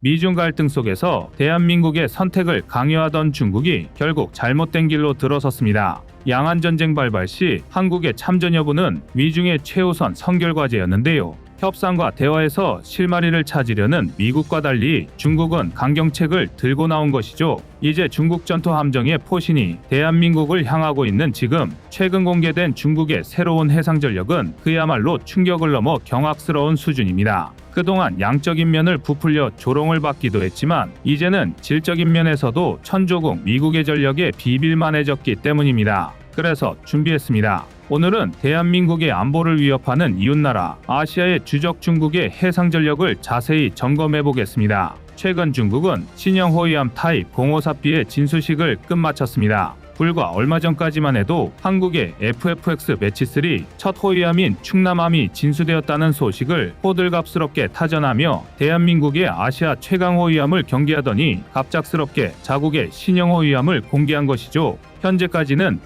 미중 갈등 속에서 대한민국의 선택을 강요하던 중국이 결국 잘못된 길로 들어섰습니다. 양안 전쟁 발발 시 한국의 참전 여부는 미중의 최우선 선결 과제였는데요. 협상과 대화에서 실마리를 찾으려는 미국과 달리 중국은 강경책을 들고 나온 것이죠. 이제 중국 전투 함정의 포신이 대한민국을 향하고 있는 지금 최근 공개된 중국의 새로운 해상 전력은 그야말로 충격을 넘어 경악스러운 수준입니다. 그동안 양적인 면을 부풀려 조롱을 받기도 했지만 이제는 질적인 면에서도 천조국 미국의 전력에 비빌만해졌기 때문입니다. 그래서 준비했습니다. 오늘은 대한민국의 안보를 위협하는 이웃나라 아시아의 주적 중국의 해상 전력을 자세히 점검해 보겠습니다. 최근 중국은 신형 호위함 타입 054B의 진수식을 끝마쳤습니다. 불과 얼마 전까지만 해도 한국의 FFX 매치3 첫 호위함인 충남함이 진수되었다는 소식을 호들갑스럽게 타전하며 대한민국의 아시아 최강 호위함을 경계하더니 갑작스럽게 자국의 신형 호위함을 공개한 것이죠. 현재까지는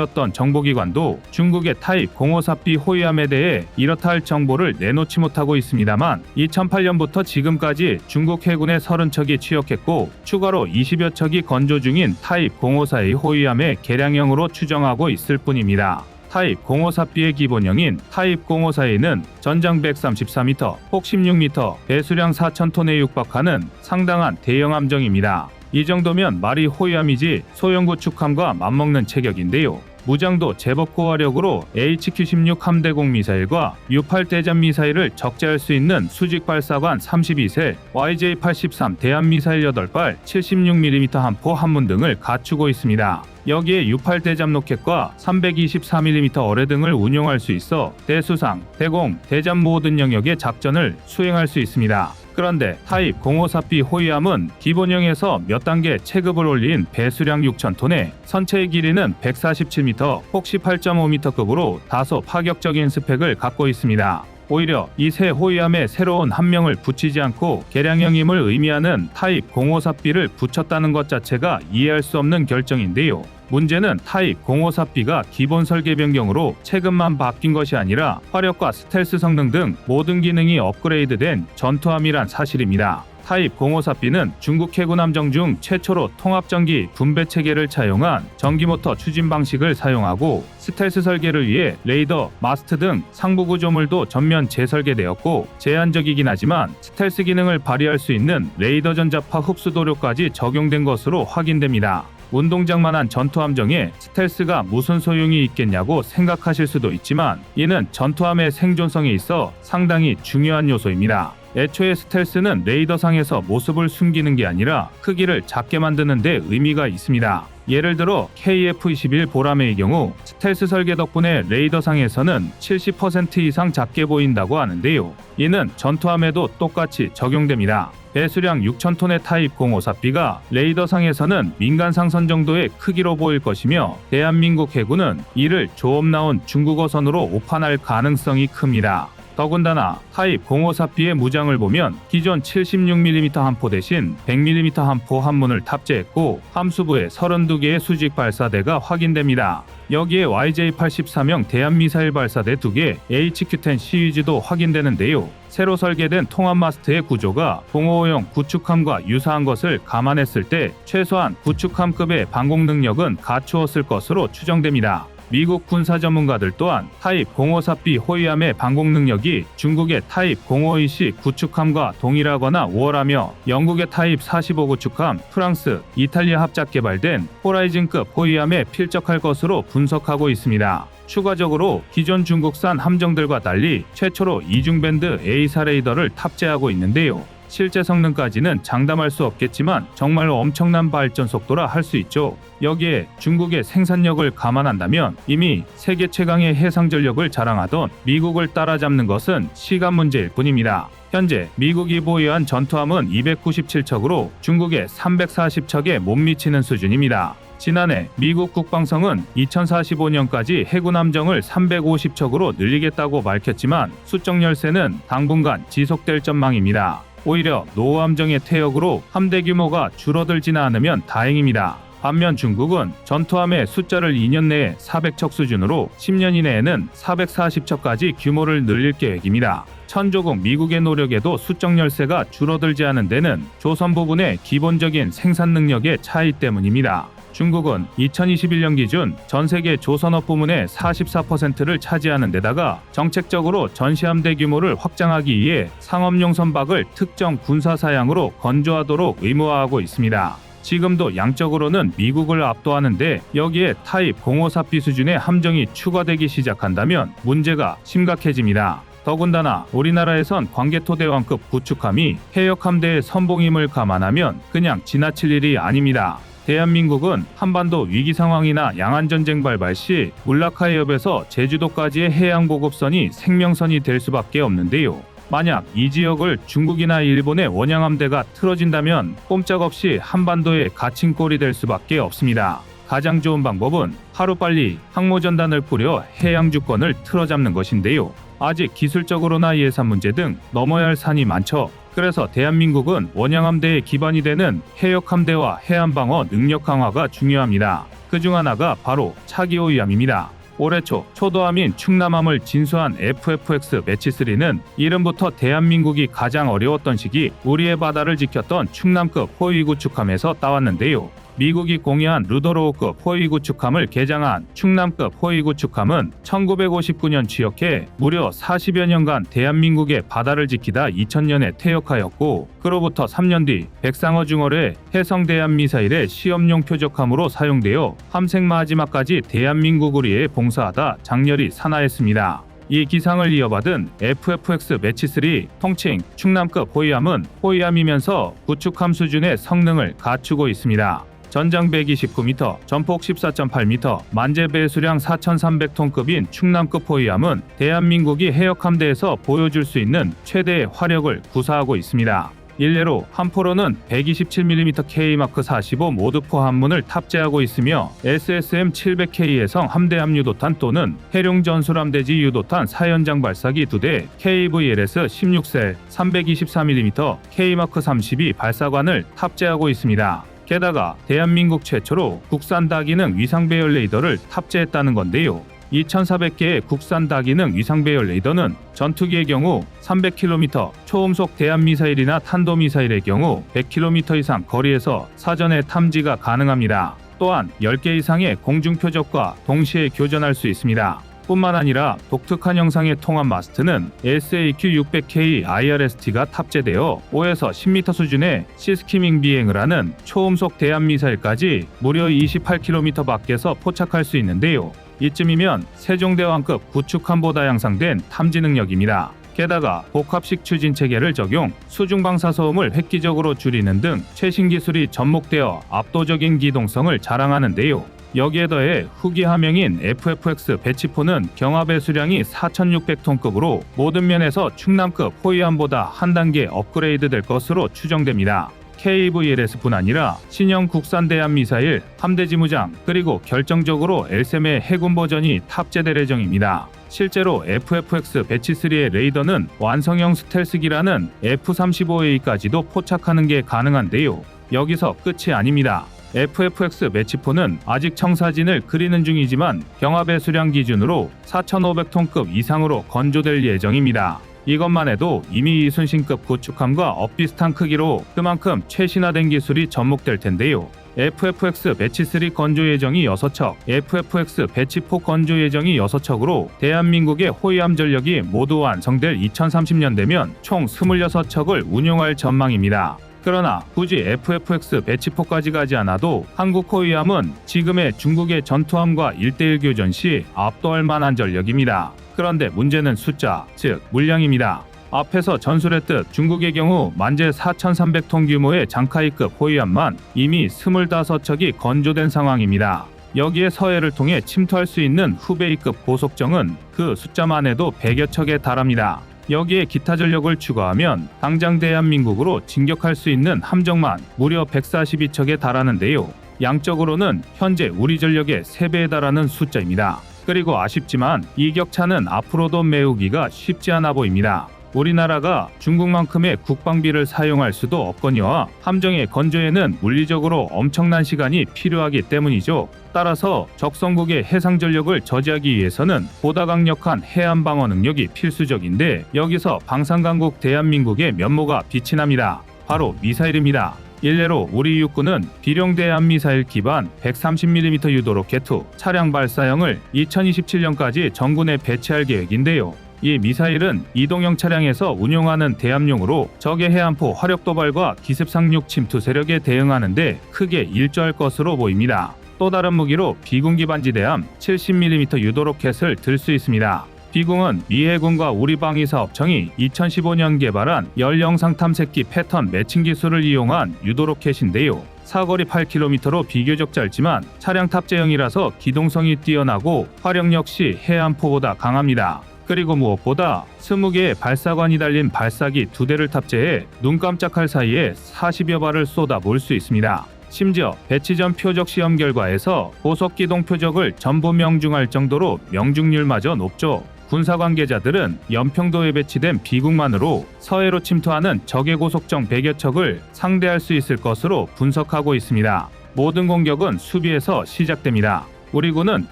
어떤 정보기관도 중국의 타입 054B 호위함에 대해 이렇다 할 정보를 내놓지 못하고 있습니다만 2008년부터 지금까지 중국 해군의 30척이 취역했고 추가로 20여 척이 건조 중인 타입 054A 호위함의 개량형으로 추정하고 있을 뿐입니다. 타입 054B의 기본형인 타입 054A는 전장 134m, 폭 16m, 배수량 4,000톤에 육박하는 상당한 대형 함정입니다. 이 정도면 말이 호위함이지 소형 구축함과 맞먹는 체격인데요. 무장도 제법 고화력으로 HQ-16 함대공 미사일과 U-8 대잠 미사일을 적재할 수 있는 수직 발사관 32세, YJ-83 대함 미사일 8발, 76mm 함포 한문 등을 갖추고 있습니다. 여기에 U-8 대잠 로켓과 324mm 어뢰 등을 운용할 수 있어 대수상, 대공, 대잠 모든 영역의 작전을 수행할 수 있습니다. 그런데 타입 054B 호위함은 기본형에서 몇 단계 체급을 올린 배수량 6,000톤에 선체의 길이는 147m, 혹시 8.5m급으로 다소 파격적인 스펙을 갖고 있습니다. 오히려 이 새 호위함에 새로운 한 명을 붙이지 않고 개량형임을 의미하는 타입 054B를 붙였다는 것 자체가 이해할 수 없는 결정인데요. 문제는 타입 054B가 기본 설계 변경으로 체급만 바뀐 것이 아니라 화력과 스텔스 성능 등 모든 기능이 업그레이드된 전투함이란 사실입니다. 타입 054B는 중국 해군 함정 중 최초로 통합전기 분배 체계를 차용한 전기모터 추진 방식을 사용하고 스텔스 설계를 위해 레이더, 마스트 등 상부 구조물도 전면 재설계되었고 제한적이긴 하지만 스텔스 기능을 발휘할 수 있는 레이더 전자파 흡수 도료까지 적용된 것으로 확인됩니다. 운동장만한 전투함정에 스텔스가 무슨 소용이 있겠냐고 생각하실 수도 있지만 이는 전투함의 생존성에 있어 상당히 중요한 요소입니다. 애초에 스텔스는 레이더상에서 모습을 숨기는 게 아니라 크기를 작게 만드는 데 의미가 있습니다. 예를 들어 KF-21 보라매의 경우 스텔스 설계 덕분에 레이더상에서는 70% 이상 작게 보인다고 하는데요. 이는 전투함에도 똑같이 적용됩니다. 배수량 6,000톤의 타입 054B가 레이더상에서는 민간상 선 정도의 크기로 보일 것이며 대한민국 해군은 이를 조업 나온 중국어선으로 오판할 가능성이 큽니다. 더군다나 타입 054B의 무장을 보면 기존 76mm 함포 대신 100mm 함포 한문을 탑재했고 함수부에 32개의 수직 발사대가 확인됩니다. 여기에 YJ-83형 대한미사일 발사대 2개, HQ-10 시위즈도 확인되는데요. 새로 설계된 통합 마스트의 구조가 055형 구축함과 유사한 것을 감안했을 때 최소한 구축함급의 방공 능력은 갖추었을 것으로 추정됩니다. 미국 군사 전문가들 또한 타입 054B 호위함의 방공 능력이 중국의 타입 052C 구축함과 동일하거나 우월하며 영국의 타입 45 구축함, 프랑스, 이탈리아 합작 개발된 호라이즌급 호위함에 필적할 것으로 분석하고 있습니다. 추가적으로 기존 중국산 함정들과 달리 최초로 이중밴드 A사 레이더를 탑재하고 있는데요. 실제 성능까지는 장담할 수 없겠지만 정말 엄청난 발전 속도라 할 수 있죠. 여기에 중국의 생산력을 감안한다면 이미 세계 최강의 해상 전력을 자랑하던 미국을 따라잡는 것은 시간 문제일 뿐입니다. 현재 미국이 보유한 전투함은 297척으로 중국의 340척에 못 미치는 수준입니다. 지난해 미국 국방성은 2045년까지 해군 함정을 350척으로 늘리겠다고 밝혔지만 수적 열세는 당분간 지속될 전망입니다. 오히려 노후 함정의 퇴역으로 함대 규모가 줄어들지는 않으면 다행입니다. 반면 중국은 전투함의 숫자를 2년 내에 400척 수준으로 10년 이내에는 440척까지 규모를 늘릴 계획입니다. 천조국 미국의 노력에도 수적 열세가 줄어들지 않은 데는 조선 부분의 기본적인 생산 능력의 차이 때문입니다. 중국은 2021년 기준 전 세계 조선업 부문의 44%를 차지하는 데다가 정책적으로 전시함대 규모를 확장하기 위해 상업용 선박을 특정 군사 사양으로 건조하도록 의무화하고 있습니다. 지금도 양적으로는 미국을 압도하는데 여기에 타입 공호사비 수준의 함정이 추가되기 시작한다면 문제가 심각해집니다. 더군다나 우리나라에선 광개토대왕급 구축함이 해역함대의 선봉임을 감안하면 그냥 지나칠 일이 아닙니다. 대한민국은 한반도 위기 상황이나 양안전쟁 발발 시 울라카 해협에서 제주도까지의 해양 보급선이 생명선이 될 수밖에 없는데요. 만약 이 지역을 중국이나 일본의 원양함대가 틀어진다면 꼼짝없이 한반도의 갇힌 꼴이 될 수밖에 없습니다. 가장 좋은 방법은 하루빨리 항모전단을 뿌려 해양 주권을 틀어잡는 것인데요. 아직 기술적으로나 예산 문제 등 넘어야 할 산이 많죠. 그래서 대한민국은 원양함대의 기반이 되는 해역함대와 해안방어 능력 강화가 중요합니다. 그 중 하나가 바로 차기호위함입니다. 올해 초 초도함인 충남함을 진수한 FFX 매치3는 이름부터 대한민국이 가장 어려웠던 시기 우리의 바다를 지켰던 충남급 호위 구축함에서 따왔는데요. 미국이 공유한 루더로우급 호위 구축함을 개장한 충남급 호위 구축함은 1959년 취역해 무려 40여 년간 대한민국의 바다를 지키다 2000년에 퇴역하였고 그로부터 3년 뒤 백상어 중월에 해성 대한 미사일의 시험용 표적함으로 사용되어 함생 마지막까지 대한민국을 위해 봉사하다 장렬히 산하했습니다. 이 기상을 이어받은 FFX 매치3 통칭 충남급 호위함은 호위함이면서 구축함 수준의 성능을 갖추고 있습니다. 전장 129m, 전폭 14.8m, 만재 배수량 4,300톤급인 충남급 호위함은 대한민국이 해역 함대에서 보여줄 수 있는 최대의 화력을 구사하고 있습니다. 일례로 한 포로는 127mm K마크 45 모드포 한문을 탑재하고 있으며 SSM 700K 해성 함대함 유도탄 또는 해룡 전술함대지 유도탄 사연장 발사기 2대 KVLS 16셀 324mm K마크 32 발사관을 탑재하고 있습니다. 게다가 대한민국 최초로 국산 다기능 위상 배열 레이더를 탑재했다는 건데요. 2,400개의 국산 다기능 위상 배열 레이더는 전투기의 경우 300km, 초음속 대한 미사일이나 탄도 미사일의 경우 100km 이상 거리에서 사전에 탐지가 가능합니다. 또한 10개 이상의 공중 표적과 동시에 교전할 수 있습니다. 뿐만 아니라 독특한 형상의 통합 마스트는 SAQ-600K IRST가 탑재되어 5에서 10m 수준의 시스키밍 비행을 하는 초음속 대한 미사일까지 무려 28km 밖에서 포착할 수 있는데요. 이쯤이면 세종대왕급 구축함보다 양상된 탐지 능력입니다. 게다가 복합식 추진 체계를 적용, 수중 방사 소음을 획기적으로 줄이는 등 최신 기술이 접목되어 압도적인 기동성을 자랑하는데요. 여기에 더해 후기 하명인 FFX 배치포는 경합의 수량이 4,600톤급으로 모든 면에서 충남급 호위함보다 한 단계 업그레이드 될 것으로 추정됩니다. KVLS뿐 아니라 신형 국산 대한 미사일, 함대 지무장, 그리고 결정적으로 엘셈의 해군 버전이 탑재될 예정입니다. 실제로 FFX 배치3의 레이더는 완성형 스텔스기라는 F-35A까지도 포착하는 게 가능한데요. 여기서 끝이 아닙니다. FFX 매치포는 아직 청사진을 그리는 중이지만 경합의 수량 기준으로 4,500톤급 이상으로 건조될 예정입니다. 이것만 해도 이미 이순신급 구축함과 엇비슷한 크기로 그만큼 최신화된 기술이 접목될 텐데요. FFX 배치3 건조 예정이 6척, FFX 배치4 건조 예정이 6척으로 대한민국의 호위함 전력이 모두 완성될 2030년 되면 총 26척을 운용할 전망입니다. 그러나 굳이 FFX 배치포까지 가지 않아도 한국 호위함은 지금의 중국의 전투함과 1대1 교전 시 압도할 만한 전력입니다. 그런데 문제는 숫자, 즉 물량입니다. 앞에서 전술했듯 중국의 경우 만재 4,300톤 규모의 장카이급 호위함만 이미 25척이 건조된 상황입니다. 여기에 서해를 통해 침투할 수 있는 후베이급 고속정은 그 숫자만 해도 100여 척에 달합니다. 여기에 기타 전력을 추가하면 당장 대한민국으로 진격할 수 있는 함정만 무려 142척에 달하는데요. 양적으로는 현재 우리 전력의 3배에 달하는 숫자입니다. 그리고 아쉽지만 이 격차는 앞으로도 메우기가 쉽지 않아 보입니다. 우리나라가 중국만큼의 국방비를 사용할 수도 없거니와 함정의 건조에는 물리적으로 엄청난 시간이 필요하기 때문이죠. 따라서 적성국의 해상 전력을 저지하기 위해서는 보다 강력한 해안 방어 능력이 필수적인데 여기서 방산강국 대한민국의 면모가 빛이 납니다. 바로 미사일입니다. 일례로 우리 육군은 비룡대함 미사일 기반 130mm 유도 로켓 후 차량 발사형을 2027년까지 전군에 배치할 계획인데요. 이 미사일은 이동형 차량에서 운용하는 대함용으로 적의 해안포 화력 도발과 기습 상륙 침투 세력에 대응하는 데 크게 일조할 것으로 보입니다. 또 다른 무기로 비군 기 반 지대함 70mm 유도 로켓을 들 수 있습니다. 비공은 미 해군과 우리 방위사업청이 2015년 개발한 열 영상 탐색기 패턴 매칭 기술을 이용한 유도 로켓인데요. 사거리 8km로 비교적 짧지만 차량 탑재형이라서 기동성이 뛰어나고 화력 역시 해안포보다 강합니다. 그리고 무엇보다 20개의 발사관이 달린 발사기 두 대를 탑재해 눈 깜짝할 사이에 40여 발을 쏟아 부을 수 있습니다. 심지어 배치 전 표적 시험 결과에서 고속 기동 표적을 전부 명중할 정도로 명중률마저 높죠. 군사 관계자들은 연평도에 배치된 비국만으로 서해로 침투하는 적의 고속정 100여 척을 상대할 수 있을 것으로 분석하고 있습니다. 모든 공격은 수비에서 시작됩니다. 우리 군은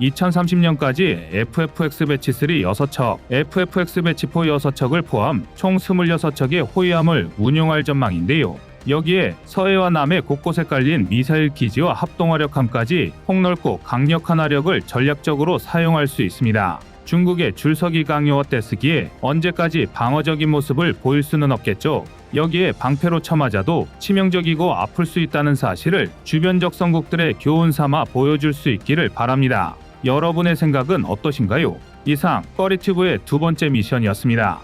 2030년까지 FFX 배치 3 6척, FFX 배치 4 6척을 포함 총 26척의 호위함을 운용할 전망인데요. 여기에 서해와 남해 곳곳에 깔린 미사일 기지와 합동화력함까지 폭넓고 강력한 화력을 전략적으로 사용할 수 있습니다. 중국의 줄서기 강요와 떼쓰기에 언제까지 방어적인 모습을 보일 수는 없겠죠. 여기에 방패로 쳐맞아도 치명적이고 아플 수 있다는 사실을 주변 적성국들의 교훈 삼아 보여줄 수 있기를 바랍니다. 여러분의 생각은 어떠신가요? 이상 꺼리튜브의 두 번째 미션이었습니다.